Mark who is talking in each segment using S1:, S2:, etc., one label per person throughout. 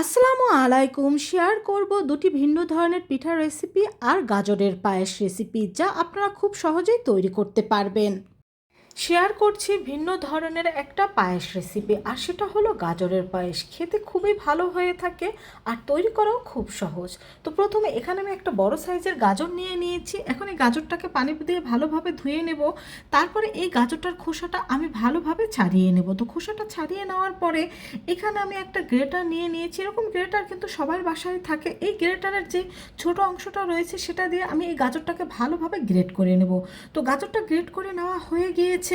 S1: আসসালামু আলাইকুম। শেয়ার করব দুটি ভিন্ন ধরনের পিঠার রেসিপি আর গাজরের পায়েস রেসিপি যা আপনারা খুব সহজেই তৈরি করতে পারবেন। শেয়ার করছি ভিন্ন ধরনের একটা পায়েস রেসিপি আর সেটা হলো গাজরের পায়েস। খেতে খুবই ভালো হয়ে থাকে আর তৈরি করাও খুব সহজ। তো প্রথমে এখানে আমি একটা বড় সাইজের গাজর নিয়ে নিয়েছি। এখন এই গাজরটাকে পানি দিয়ে ভালোভাবে ধুয়ে নেব। তারপরে এই গাজরটার খোসাটা আমি ভালোভাবে ছাড়িয়ে নেব। তো খোসাটা ছাড়িয়ে নেওয়ার পরে এখানে আমি একটা গ্রেটার নিয়ে নিয়েছি। এরকম গ্রেটার কিন্তু সবার বাসায় থাকে। এই গ্রেটারের যে ছোট অংশটা রয়েছে, সেটা দিয়ে আমি এই গাজরটাকে ভালোভাবে গ্রেট করে নেব। তো গাজরটা গ্রেট করে নেওয়া হয়ে গিয়েছে।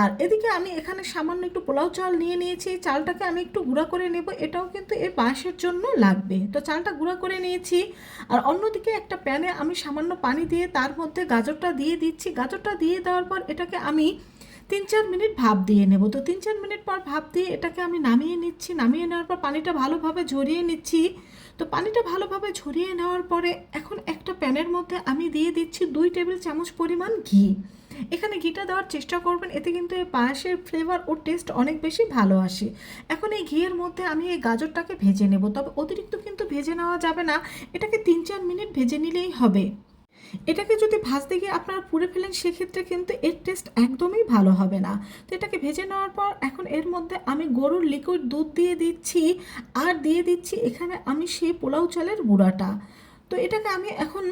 S1: আর এদিকে আমি এখানে সামান্য একটু পোলাও চাল নিয়ে নিয়েছি। চালটাকে আমি একটু গুঁড়া করে নেব। এটাও কিন্তু এই পায়েসের জন্য লাগবে। তো চালটা গুঁড়া করে নিয়েছি। আর অন্যদিকে একটা প্যানে আমি সামান্য পানি দিয়ে তার মধ্যে গাজরটা দিয়ে দিচ্ছি। গাজরটা দিয়ে দেওয়ার পর এটাকে আমি তিন চার মিনিট ভাপ দিয়ে নেব। তো তিন চার মিনিট পর ভাপ দিয়ে এটাকে আমি নামিয়ে নিচ্ছি। নামিয়ে নেওয়ার পর পানিটা ভালোভাবে ঝরিয়ে নিচ্ছি। তো পানিটা ভালোভাবে ঝরিয়ে নেওয়ার পরে এখন একটা প্যানের মধ্যে আমি দিয়ে দিচ্ছি দুই টেবিল চামচ পরিমাণ ঘি। এখানে ঘিটা দেওয়ার চেষ্টা করবেন, এতে কিন্তু এই পায়েসের ফ্লেভার ও টেস্ট অনেক বেশি ভালো আসে। এখন এই ঘিয়ের মধ্যে আমি এই গাজরটাকে ভেজে নেব, তবে অতিরিক্ত কিন্তু ভেজে নেওয়া যাবে না, এটাকে তিন চার মিনিট ভেজে নিলেই হবে। এটাকে যদি ভাজতে গিয়ে আপনারা পুড়ে ফেলেন, সেক্ষেত্রে কিন্তু এর টেস্ট একদমই ভালো হবে না। তো এটাকে ভেজে নেওয়ার পর এখন এর মধ্যে আমি গরুর লিকুইড দুধ দিয়ে দিচ্ছি, আর দিয়ে দিচ্ছি এখানে আমি সেই পোলাও চালের গুঁড়াটা। তো এটাকে আমি এখন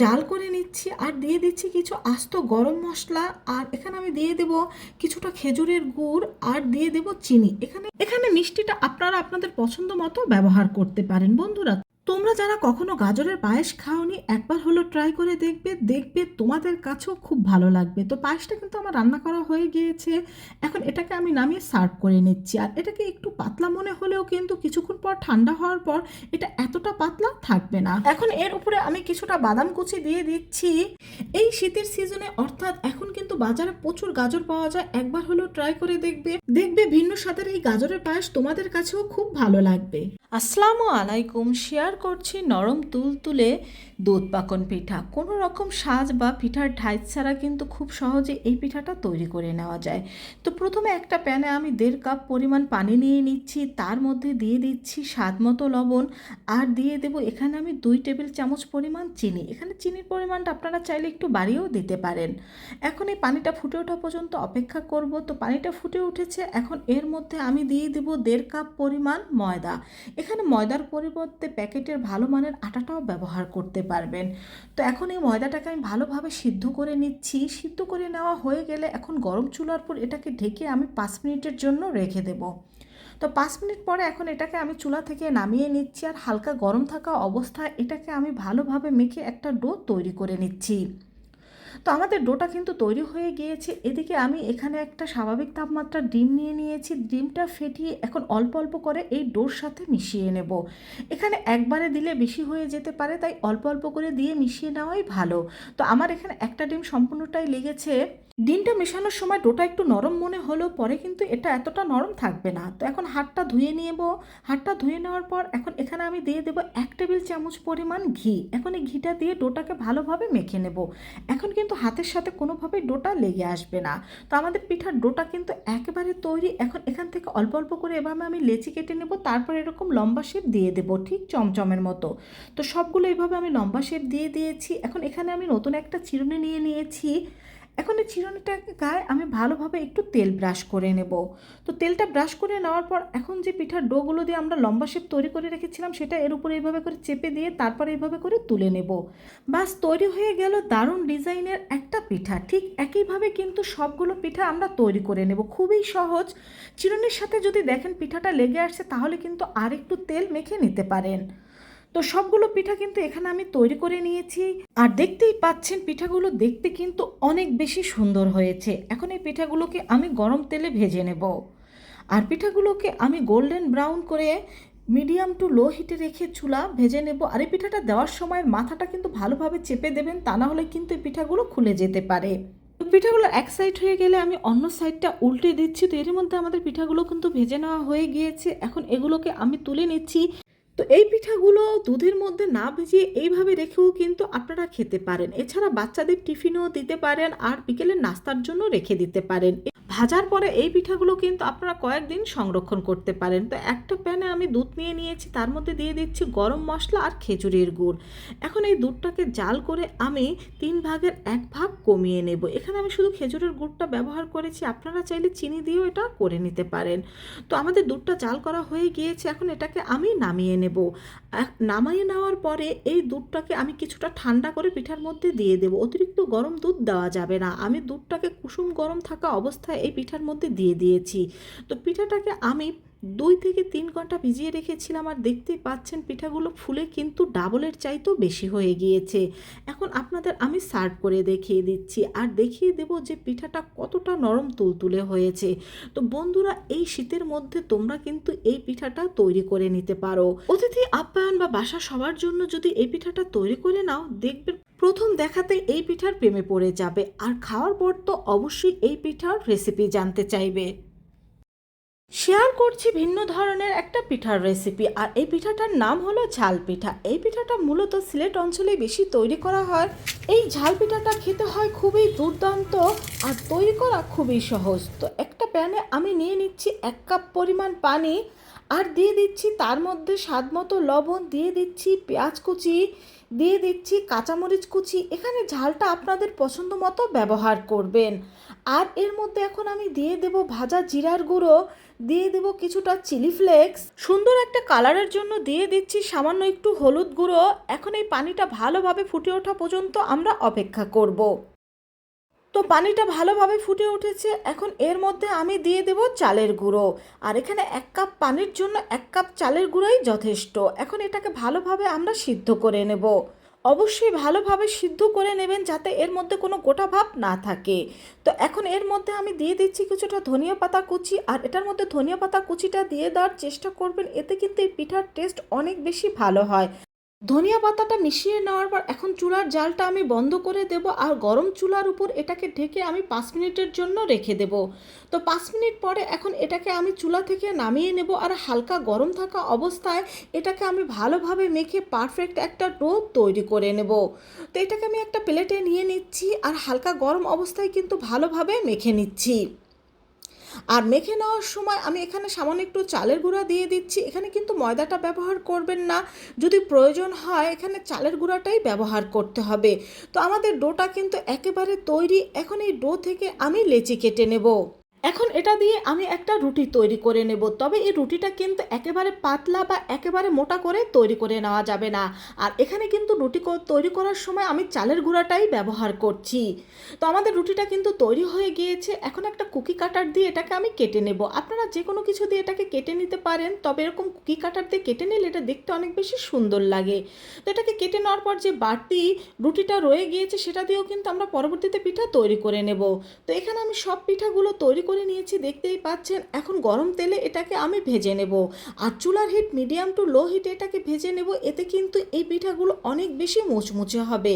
S1: জাল করে নিচ্ছি আর দিয়ে দিচ্ছি কিছু আস্ত গরম মশলা আর এখানে আমি দিয়ে দেব কিছুটা খেজুরের গুড় আর দিয়ে দেব চিনি। এখানে এখানে মিষ্টিটা আপনারা আপনাদের পছন্দ মতো ব্যবহার করতে পারেন। বন্ধুরা, তোমরা যারা কখনো গাজরের পায়েস খাওনি, একবার হলো ট্রাই করে দেখবে দেখবে তোমাদের কাছেও খুব ভালো লাগবে। তো পায়েসটা কিন্তু আমার রান্না করা হয়ে গিয়েছে। এখন এটাকে আমি নামিয়ে সার্ভ করে নিচ্ছি। আর এটাকে একটু পাতলা মনে হলেও কিন্তু কিছুক্ষণ পর ঠান্ডা হওয়ার পর এটা এতটা পাতলা থাকবে না। এখন এর উপরে আমি কিছুটা বাদাম কুচি দিয়ে দিচ্ছি। এই শীতের সিজনে অর্থাৎ এখন কিন্তু বাজারে প্রচুর গাজর পাওয়া যায়। একবার হলো ট্রাই করে দেখবে। দেখবে ভিন্ন স্বাদের এই গাজরের পায়েস তোমাদের কাছেও খুব ভালো লাগবে। আসসালামু আলাইকুম। শেয়ার করছি নরম তুলতুলে দুধ পাকন পিঠা। কোনো রকম সাজ বা পিঠার ঢাই ছাড়া কিন্তু খুব সহজে এই পিঠাটা তৈরি করে নেওয়া যায়। তো প্রথমে একটা প্যানে আমি দেড় কাপ পরিমাণ পানি নিয়ে নিচ্ছি, তার মধ্যে দিয়ে দিচ্ছি স্বাদ মতো লবণ আর দিয়ে দেব এখানে আমি দুই টেবিল চামচ পরিমাণ চিনি। এখানে চিনির পরিমাণটা আপনারা চাইলে একটু বাড়িয়েও দিতে পারেন। এখন এই পানিটা ফুটে ওঠা পর্যন্ত অপেক্ষা করব। তো পানিটা ফুটে উঠেছে, এখন এর মধ্যে আমি দিয়ে দেব দেড় কাপ পরিমাণ ময়দা। এখানে ময়দার পরিবর্তে প্যাকেটের ভালো মানের আটাটাও ব্যবহার করতে পারবেন। তো এখন এই ময়দাটাকে আমি ভালোভাবে সিদ্ধ করে নিচ্ছি। সিদ্ধ করে নেওয়া হয়ে গেলে এখন গরম চুলার পর এটাকে ঢেকে আমি পাঁচ মিনিটের জন্য রেখে দেব। তো পাঁচ মিনিট পরে এখন এটাকে আমি চুলা থেকে নামিয়ে নিচ্ছি আর হালকা গরম থাকা অবস্থায় এটাকে আমি ভালোভাবে মেখে একটা ডো তৈরি করে নিচ্ছি। তো আমাদের ডোটা কিন্তু তৈরি হয়ে গিয়েছে। এদিকে আমি এখানে একটা স্বাভাবিক তাপমাত্রা ডিম নিয়ে নিয়েছি। ডিমটা ফেটিয়ে এখন অল্প অল্প করে এই ডোর সাথে মিশিয়ে নেব। এখানে একবারে দিলে বেশি হয়ে যেতে পারে, তাই অল্প অল্প করে দিয়ে মিশিয়ে নেওয়াই ভালো। তো আমার এখানে একটা ডিম সম্পূর্ণটাই লেগেছে। ডিমটা মেশানোর সময় ডোটা একটু নরম মনে হলেও পরে কিন্তু এটা এতটা নরম থাকবে না। তো এখন হাতটা ধুয়ে নেব। হাতটা ধুয়ে নেওয়ার পর এখন এখানে আমি দিয়ে দেবো এক টেবিল চামচ পরিমাণ ঘি। এখন এই ঘিটা দিয়ে ডোটাকে ভালোভাবে মেখে নেব। এখন কিন্তু হাতের সাথে কোনোভাবেই ডোটা লেগে আসবে না। তো আমাদের পিঠার ডোটা কিন্তু একেবারে তৈরি। এখন এখান থেকে অল্প অল্প করে এভাবে আমি লেচি কেটে নেব। তারপর এরকম লম্বা শেপ দিয়ে দেবো ঠিক চমচমের মতো। তো সবগুলো এইভাবে আমি লম্বা শেপ দিয়ে দিয়েছি। এখন এখানে আমি নতুন একটা চিরুনি নিয়ে নিয়েছি। এখন এই চিরুনিটাকে গায়ে আমি ভালোভাবে একটু তেল ব্রাশ করে নেব। তো তেলটা ব্রাশ করে নেওয়ার পর এখন যে পিঠার ডোগুলো দিয়ে আমরা লম্বা শেপ তৈরি করে রেখেছিলাম, সেটা এর উপরে এইভাবে করে চেপে দিয়ে তারপর এইভাবে করে তুলে নেব। বাস তৈরি হয়ে গেল দারুণ ডিজাইনের একটা পিঠা। ঠিক একইভাবে কিন্তু সবগুলো পিঠা আমরা তৈরি করে নেব। খুবই সহজ। চিরুনির সাথে যদি দেখেন পিঠাটা লেগে আসছে, তাহলে কিন্তু আর একটু তেল মেখে নিতে পারেন। তো সবগুলো পিঠা কিন্তু এখানে আমি তৈরি করে নিয়েছি। আর দেখতেই পাচ্ছেন, পিঠাগুলো দেখতে কিন্তু অনেক বেশি সুন্দর হয়েছে। এখন এই পিঠাগুলোকে আমি গরম তেলে ভেজে নেব। আর পিঠাগুলোকে আমি গোল্ডেন ব্রাউন করে মিডিয়াম টু লো হিটে রেখে চুলা ভেজে নেব। আর এই পিঠাটা দেওয়ার সময় মাথাটা কিন্তু ভালোভাবে চেপে দেবেন, তা না হলে কিন্তু এই পিঠাগুলো খুলে যেতে পারে। পিঠাগুলো এক সাইড হয়ে গেলে আমি অন্য সাইডটা উল্টে দিচ্ছি। তো এর মধ্যে আমাদের পিঠাগুলো কিন্তু ভেজে নেওয়া হয়ে গিয়েছে। এখন এগুলোকে আমি তুলে নিচ্ছি। তো এই পিঠাগুলো দুধের মধ্যে না ভিজিয়ে এইভাবে রেখেও কিন্তু আপনারা খেতে পারেন। এছাড়া বাচ্চাদের টিফিনও দিতে পারেন আর বিকেলের নাস্তার জন্য রেখে দিতে পারেন। ভাজার পরে এই পিঠাগুলো কিন্তু আপনারা কয়েকদিন সংরক্ষণ করতে পারেন। তো একটা প্যানে আমি দুধ নিয়ে নিয়েছি, তার মধ্যে দিয়ে দিচ্ছি গরম মশলা আর খেজুরের গুড়। এখন এই দুধটাকে জাল করে আমি তিন ভাগের এক ভাগ কমিয়ে নেব। এখানে আমি শুধু খেজুরের গুড়টা ব্যবহার করেছি, আপনারা চাইলে চিনি দিয়েও এটা করে নিতে পারেন। তো আমাদের দুধটা জাল করা হয়ে গিয়েছে, এখন এটাকে আমি নামিয়ে নেব। এক- নামিয়ে নেওয়ার পরে এই দুধটাকে আমি কিছুটা ঠান্ডা করে পিঠার মধ্যে দিয়ে দেব। অতিরিক্ত গরম দুধ দেওয়া যাবে না। আমি দুধটাকে কুসুম গরম থাকা অবস্থায় এই পিঠার মধ্যে দিয়ে দিয়েছি। তো পিঠাটাকে আমি দুই থেকে তিন ঘণ্টা ভিজিয়ে রেখেছিলাম আর দেখতেই পাচ্ছেন পিঠাগুলো ফুলে কিন্তু ডাবলের চাইতেও বেশি হয়ে গিয়েছে। এখন আপনাদের আমি সার্ভ করে দেখিয়ে দিচ্ছি আর দেখিয়ে দেব যে পিঠাটা কতটা নরম তুলতুলে হয়েছে। তো বন্ধুরা, এই শীতের মধ্যে তোমরা কিন্তু এই পিঠাটা তৈরি করে নিতে পারো। অতিথি আপ্যায়ন বা বাসা সবার জন্য যদি এই পিঠাটা তৈরি করে নাও, দেখবে প্রথম দেখাতে এই পিঠার প্রেমে পড়ে যাবে। আর খাওয়ার পর তো অবশ্যই এই পিঠার রেসিপি জানতে চাইবে। শেয়ার করছি ভিন্ন ধরনের একটা পিঠার রেসিপি আর এই পিঠাটার নাম হলো ঝাল পিঠা। এই পিঠাটা মূলত সিলেট অঞ্চলে বেশি তৈরি করা হয়। এই ঝাল পিঠাটা খেতে হয় খুবই দুর্দান্ত আর তৈরি করা খুবই সহজ। তো একটা প্যানে আমি নিয়ে নিচ্ছি এক কাপ পরিমাণ পানি আর দিয়ে দিচ্ছি তার মধ্যে স্বাদ মতো লবণ, দিয়ে দিচ্ছি পেঁয়াজ কুচি, দিয়ে দিচ্ছি কাঁচামরিচ কুচি। এখানে ঝালটা আপনাদের পছন্দ মতো ব্যবহার করবেন। আর এর মধ্যে এখন আমি দিয়ে দেব ভাজা জিরার গুঁড়ো, দিয়ে দেব কিছুটা চিলি ফ্লেক্স। সুন্দর একটা কালারের জন্য দিয়ে দিচ্ছি সামান্য একটু হলুদ গুঁড়ো। এখন এই পানিটা ভালোভাবে ফুটে ওঠা পর্যন্ত আমরা অপেক্ষা করব। তো পানিটা ভালোভাবে ফুটে উঠেছে, এখন এর মধ্যে আমি দিয়ে দেব চালের গুঁড়ো। আর এখানে এক কাপ পানির জন্য এক কাপ চালের গুঁড়োই যথেষ্ট। এখন এটাকে ভালোভাবে আমরা সিদ্ধ করে নেব। অবশ্যই ভালোভাবে সিদ্ধ করে নেবেন যাতে এর মধ্যে কোনো গোটা ভাব না থাকে। তো এখন এর মধ্যে আমি দিয়ে দিচ্ছি কিছুটা ধনিয়া পাতা কুচি, আর এটার মধ্যে ধনিয়া পাতা কুচিটা দিয়ে দেওয়ার চেষ্টা করবেন, এতে কিন্তু এই পিঠার টেস্ট অনেক বেশি ভালো হয়। ধনিয়া পাতাটা মিশিয়ে নেওয়ার পর এখন চুলার জালটা আমি বন্ধ করে দেব আর গরম চুলার উপর এটাকে ঢেকে আমি পাঁচ মিনিটের জন্য রেখে দেব। তো পাঁচ মিনিট পরে এখন এটাকে আমি চুলা থেকে নামিয়ে নেব আর হালকা গরম থাকা অবস্থায় এটাকে আমি ভালোভাবে মেখে পারফেক্ট একটা ডো তৈরি করে নেব। তো এটাকে আমি একটা প্লেটে নিয়ে নিচ্ছি আর হালকা গরম অবস্থায় কিন্তু ভালোভাবে মেখে নিচ্ছি। আর মেখে নেওয়ার সময় আমি এখানে সামান্য একটু চালের গুঁড়া দিয়ে দিচ্ছি। এখানে কিন্তু ময়দাটা ব্যবহার করবেন না। যদি প্রয়োজন হয় এখানে চালের গুঁড়াটাই ব্যবহার করতে হবে। তো আমাদের ডোটা কিন্তু একেবারে তৈরি। এখন এই ডো থেকে আমি লেচি কেটে নেব। এখন এটা দিয়ে আমি একটা রুটি তৈরি করে নেব। তবে এই রুটিটা কিন্তু একেবারে পাতলা বা একেবারে মোটা করে তৈরি করে নেওয়া যাবে না। আর এখানে কিন্তু রুটি তৈরি করার সময় আমি চালের গুঁড়াটাই ব্যবহার করছি। তো আমাদের রুটিটা কিন্তু তৈরি হয়ে গিয়েছে। এখন একটা কুকি কাটার দিয়ে এটাকে আমি কেটে নেব। আপনারা যে কোনো কিছু দিয়ে এটাকে কেটে নিতে পারেন, তবে এরকম কুকি কাটার দিয়ে কেটে নিলে এটা দেখতে অনেক বেশি সুন্দর লাগে। তো এটাকে কেটে নেওয়ার পর যে বাড়তি রুটিটা রয়ে গিয়েছে, সেটা দিয়েও কিন্তু আমরা পরবর্তীতে পিঠা তৈরি করে নেব। তো এখানে আমি সব পিঠাগুলো তৈরি করে নিয়েছি, দেখতেই পাচ্ছেন, এখন গরম তেলে এটাকে আমি ভেজে নেব। আর চুলার হিট মিডিয়াম টু লো হিটে এটাকে ভেজে নেব, এতে কিন্তু এই পিঠাগুলো অনেক বেশি মুচমুচে হবে।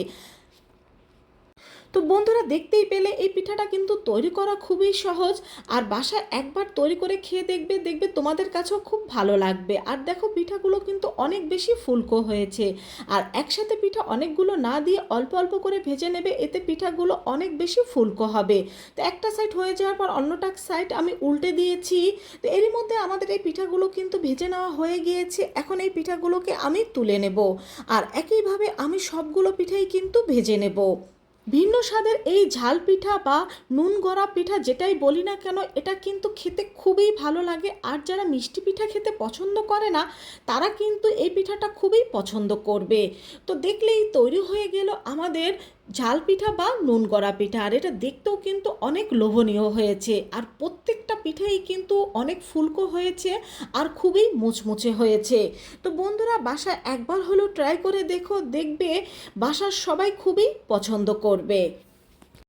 S1: তো বন্ধুরা দেখতেই পেলে এই পিঠাটা কিন্তু তৈরি করা খুবই সহজ। আর বাসায় একবার তৈরি করে খেয়ে দেখবে দেখবে তোমাদের কাছেও খুব ভালো লাগবে। আর দেখো পিঠাগুলো কিন্তু অনেক বেশি ফুলকো হয়েছে। আর একসাথে পিঠা অনেকগুলো না দিয়ে অল্প অল্প করে ভেজে নেবে, এতে পিঠাগুলো অনেক বেশি ফুলকো হবে। তো একটা সাইড হয়ে যাওয়ার পর অন্যটা সাইড আমি উল্টে দিয়েছি। তো এরই মধ্যে আমাদের এই পিঠাগুলো কিন্তু ভেজে নেওয়া হয়ে গিয়েছে। এখন এই পিঠাগুলোকে আমি তুলে নেব। আর একইভাবে আমি সবগুলো পিঠাই কিন্তু ভেজে নেব। ভিন্ন স্বাদের এই ঝাল পিঠা বা নুন গড়া পিঠা যেটাই বলি না কেন, এটা কিন্তু খেতে খুবই ভালো লাগে। আর যারা মিষ্টি পিঠা খেতে পছন্দ করে না, তারা কিন্তু এই পিঠাটা খুবই পছন্দ করবে। তো দেখলেই তৈরি হয়ে গেল আমাদের ঝাল পিঠা বা নুন করা পিঠা, আর এটা দেখতেও কিন্তু অনেক লোভনীয় হয়েছে। আর প্রত্যেকটা পিঠাই কিন্তু অনেক ফুলকো হয়েছে আর খুবই মুচমুচে হয়েছে। তো বন্ধুরা বাসা একবার হলেও ট্রাই করে দেখো, দেখবে বাসার সবাই খুবই পছন্দ করবে।